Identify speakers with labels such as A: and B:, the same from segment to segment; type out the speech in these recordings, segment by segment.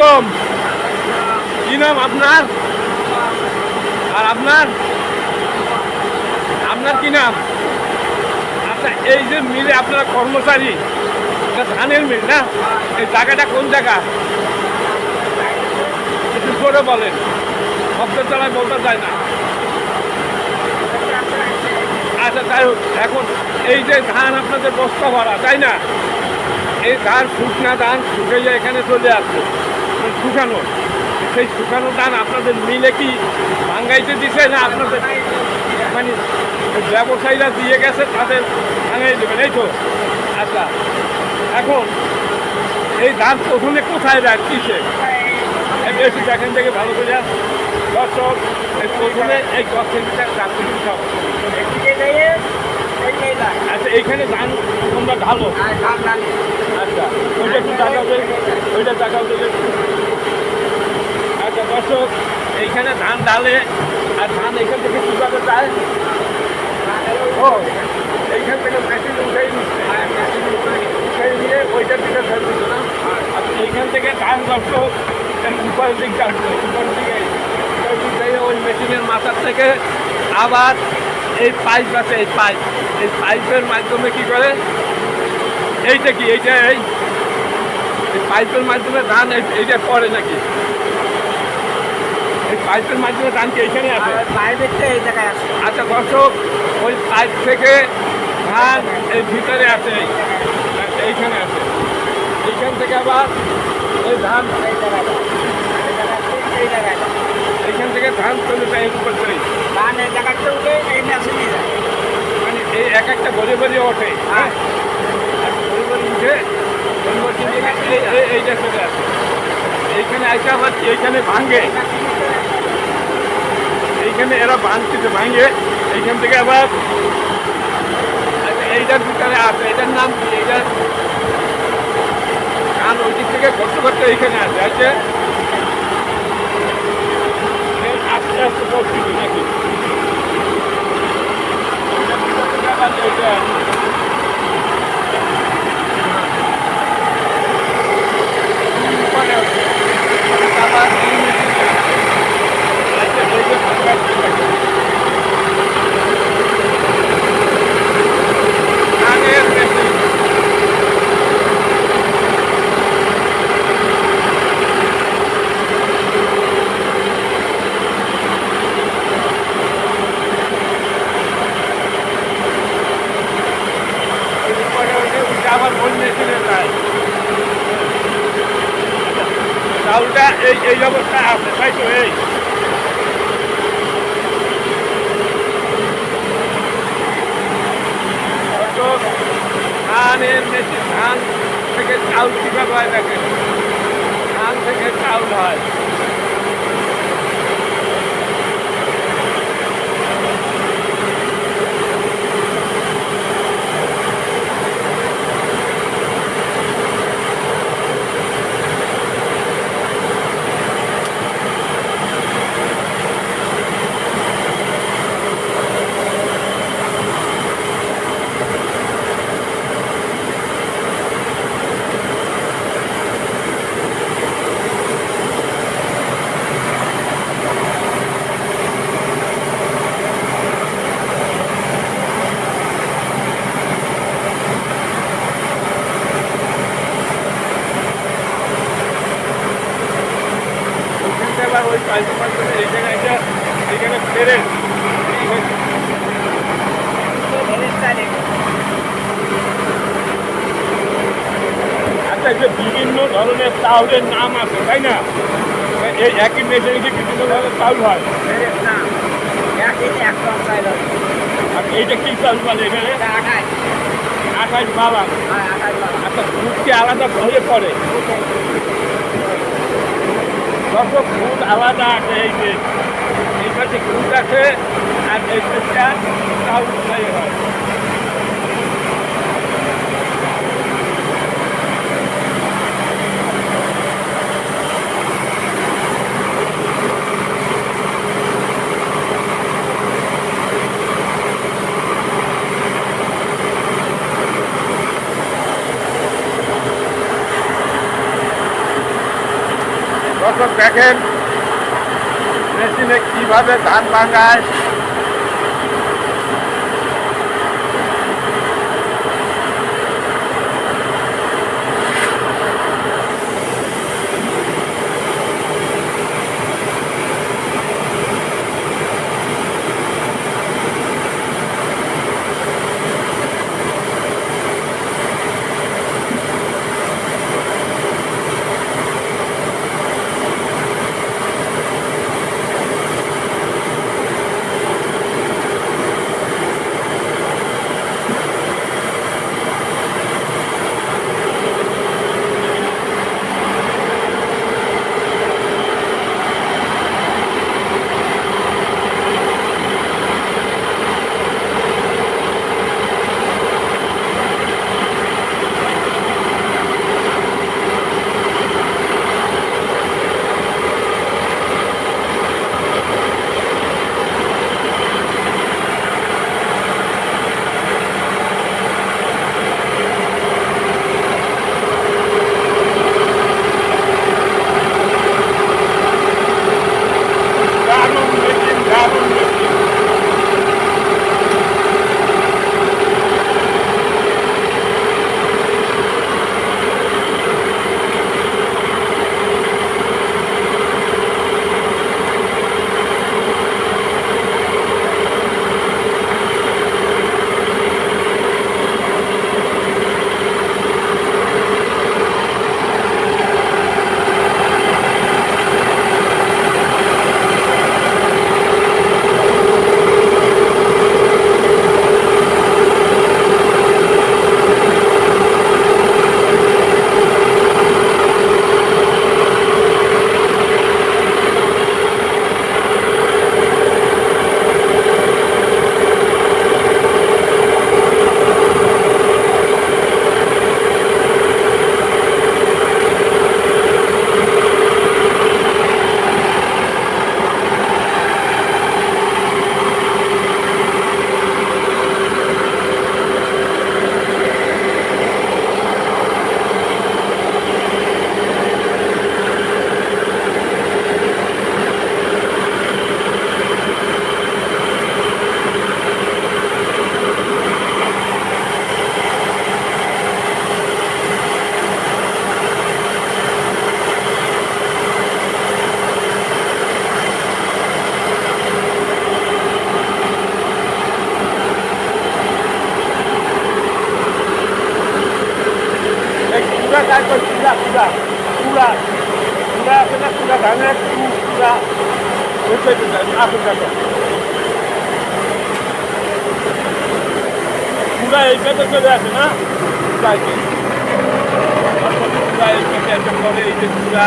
A: আলাইকুম। কি নাম আপনার? আর আপনার? আপনার কি নাম? আচ্ছা এই যে মিলে আপনারা কর্মচারী ধানের মিল না? এই জায়গাটা কোন জায়গা? একটু করে বলেন। শব্দ চালায় বলতে যায় না। আচ্ছা তাই হোক, এখন এই যে ধান আপনাদের বস্তা ভরা তাই না? এই ধান শুকনা ধান শুকাইয়া এখানে চলে আসছে। শুকানো। সেই শুকানো ধান আপনাদের মিলে কি ভাঙ্গাইতে দিছে না আপনাদের মানে ব্যবসায়ীরা দিয়ে গেছে তাদের ভাঙাই দেবেন এই তো? আচ্ছা এখন এই ধান প্রথমে কোথায় দেয় কিসে? এই বেশি দেখেন থেকে ভালো করে দর্শক প্রথমে এই দশ সেন্টিমিটার আচ্ছা এইখানে ধান তোমরা ঢালো? আচ্ছা ওইটা একটু দেখাবে ওইটা আচ্ছা দর্শক, এইখানে ধান ডালে, আর ধান এইখান থেকে কীভাবে যায়? ও, এইখান থেকে মেশিন উঠেই উঠেই নিয়ে ওইটার দিকে ফেলছে না আচ্ছা এইখান থেকে ধান দর্শক উপরের দিক কাটবে। উপরের দিকে ওই মেশিনের মাথার থেকে আবার এই পাইপ আছে, এই পাইপ এই পাইপের মাধ্যমে কি করে? এইটা কি? এইটা এই? পাইপের মাধ্যমে ধান এই- এইটা পড়ে নাকি? এই পাইপের মাধ্যমে ধান কি এইখানে আছে? আচ্ছা দর্শক ওই পাইপ থেকে ধান এই ভিতরে আছে এইখানে আছে। এইখান থেকে আবার এই ধান এইখান থেকে ধান চলে যায় এর উপর করে মানে এই এক একটা গড়ে গড়ে ওঠে। হ্যাঁ। গড়ে গড়ে উঠে ওই এই- এই- এইটা চলে আসে। এইখানে আইসা আবার এইখানে ভাঙে। এইখানে এরা ভাঙতেছে ভাঙে এইখান থেকে আবার আচ্ছা, এইটার ভিতরে আছে এটার নাম কি এইটার কান ওই দিক থেকে করতে করতে এইখানে আছে আছে এই আস্তে আস্তে পড়তেছে নাকি আবার এইটা পরে আছে। আবার এই মেশিনে। আচ্ছা, এইটা ফাঁকা আছে। ধানের মেশিন। এরপরে ওই যে ওইটা আবার ওই মেশিনে যায়। চাউলটা এই এই অবস্থায় আছে তাই তো এই তো ধানের মেশিন ধান থেকে চাউল কীভাবে হয় দেখেন? ধান থেকে চাউল হয় ওখান থেকে আবার ওই পাইপের মাধ্যমে এখানে একটা এখানে ফেরে আচ্ছা এই যে বিভিন্ন ধরনের চাউলের নাম আছে, তাই না? এই একই মেশিনে কি বিভিন্ন ধরনের চাউল হয়। আর এইটা কি চাউল বলে এখানে? আঠাশ বাবা আচ্ছা দুধ কি আলাদা হয়ে পড়ে। দর্শক, দুধ আলাদা আছে, এই যে এই পাশে দুধ আছে, আর এই চাউল হয়। দর্শক দেখেন মেশিনে কীভাবে ধান ভাঙায় কুড়া এই পেটে চলে আসে না? কুড়া এই পেটে। একটা করে এই যে কুড়া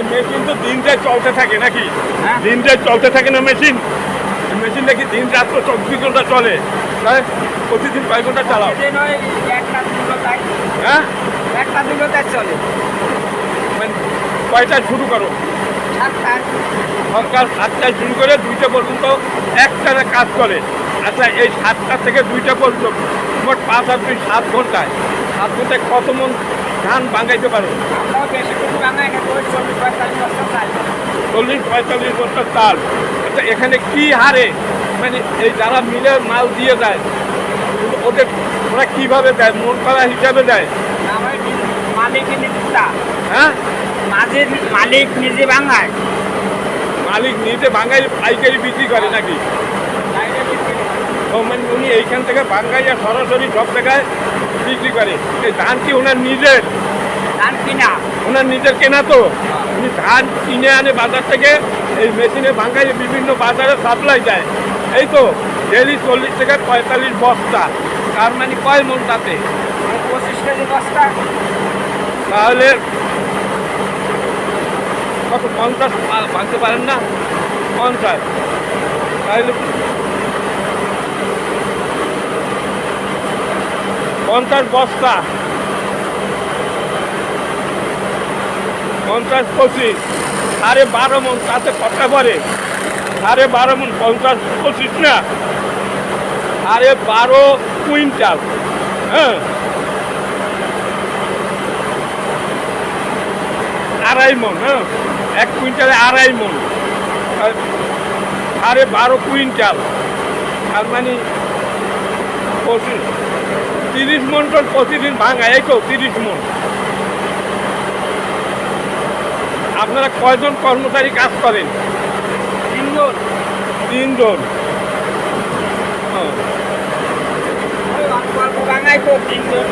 A: মেশিন তো দিনটাই চলতে থাকে নাকি?
B: হ্যাঁ।
A: দিনটাই চলতে থাকে না মেশিন মেশিন নাকি দিন রাত তো চব্বিশ ঘণ্টা চলে। তাই প্রতিদিন কয় ঘণ্টা চালাও?
B: একটা
A: হ্যাঁ?
B: একটা দুটো তাই চলে।
A: মানে কয়টায় শুরু করো? সকাল সাতটায় শুরু করে দুইটা পর্যন্ত একটানা কাজ করে আচ্ছা এই সাতটা থেকে দুইটা পর্যন্ত মোট পাঁচ আর দুই সাত ঘন্টায়। সাত ঘন্টায় কত মন ধান বাঙাইতে পারো।
B: চল্লিশ পঁয়তাল্লিশ বছর
A: চাল। আচ্ছা এখানে কি হারে? মানে এই যারা মিলে মাল দিয়ে দেয় ওদের ওরা কীভাবে দেয়? মন করা হিসাবে দেয়?
B: নিজেটা
A: হ্যাঁ?
B: মালিক নিজে বাঙায়।
A: মালিক নিজে বাঙালি পাইকারি বিক্রি করে নাকি? ও মানে উনি এইখান থেকে বাঙ্গাইয়া সরাসরি সব জায়গায় বিক্রি করে। এই ধান কি ওনার নিজের?
B: ধান কিনা।
A: ওনার নিজের কেনা তো। উনি ধান কিনে আনে বাজার থেকে এই মেশিনে বাঙ্গাইয়ে বিভিন্ন বাজারে সাপ্লাই যায় এই তো ডেলি চল্লিশ থেকে পঁয়তাল্লিশ বস্তা। তার মানে কয় মন তাতে?
B: পঁচিশ কেজি বস্তা।
A: তাহলে কত পঞ্চাশ? ভাঙতে পারেন না? পঞ্চাশ। তাহলে পঞ্চাশ বস্তা। পঞ্চাশ পঁচিশ, সাড়ে বারো মন, তাতে কটা পরে সাড়ে বারো মন, পঞ্চাশ পঁচিশ না? সাড়ে বারো কুইন্টাল হ্যাঁ? আড়াই মন হ্যাঁ? এক কুইন্টালে আড়াই মন। সাড়ে বারো কুইন্টাল, তার মানে পঁচিশ। তিরিশ মন টন প্রতিদিন ভাঙা এই তো তিরিশ মন। আপনারা কয়জন কর্মচারী কাজ করেন?
B: তিনজন।
A: তিনজন।
B: ভাঙায় তো তিনজন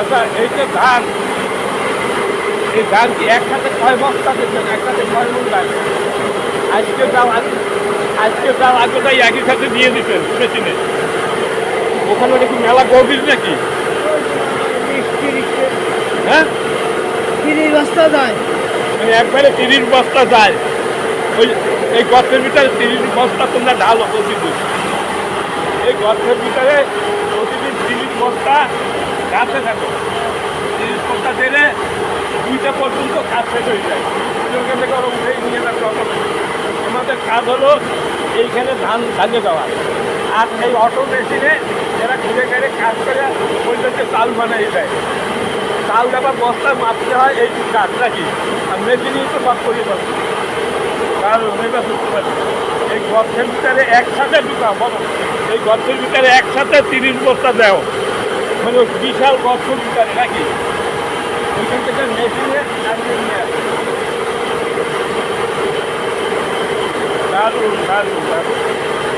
A: আচ্ছা এই যে ধান ধান কি? একসাথে কয় বস্তা দিচ্ছেন একসাথে কয় মন ধান আজকে আজ- আজকে যাও আগেটাই একই সাথে দিয়ে দিচ্ছেন মেশিনে ওখানে ওটা কি মেলা গভীর নাকি? হ্যাঁ?
C: তিরিশ বস্তা যায়
A: একবারে তিরিশ বস্তা যায়। ওই এই গর্তের ভিতরে তিরিশ বস্তা তোমরা ঢালো প্রতিদিন এই গর্তের ভিতরে প্রতিদিন তিরিশ বস্তা গাছে থাকো। তিরিশ বস্তা দিলে দুইটা পর্যন্ত কাজ শেষ হয়ে যায়। ওখান থেকে ওরা উঠেই নিয়ে যাচ্ছে আমাদের কাজ হলো এইখানে ধান ঢালিয়ে দেওয়া আর এই অটো মেশিনে এরা ঘুরে ঘুরে কাজ করে ওইটাকে চাল বানাই দেয়। চাল দেবার বস্তা মাপতে হয়, এই কাজ নাকি? আর মেশিনই তো বাদ করিয়ে পারবে এই গর্থের ভিতরে একসাথে ঢুকা, বলো। এই গর্তের ভিতরে একসাথে তিরিশ বস্তা দেও। মানে বিশাল গর্তের ভিতরে নাকি? ওইখান থেকে মেশিনে নামিয়ে নিয়ে আসে দারুণ দারুণ দারুণ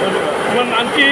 A: ধন্যবাদ। তোমার নাম কি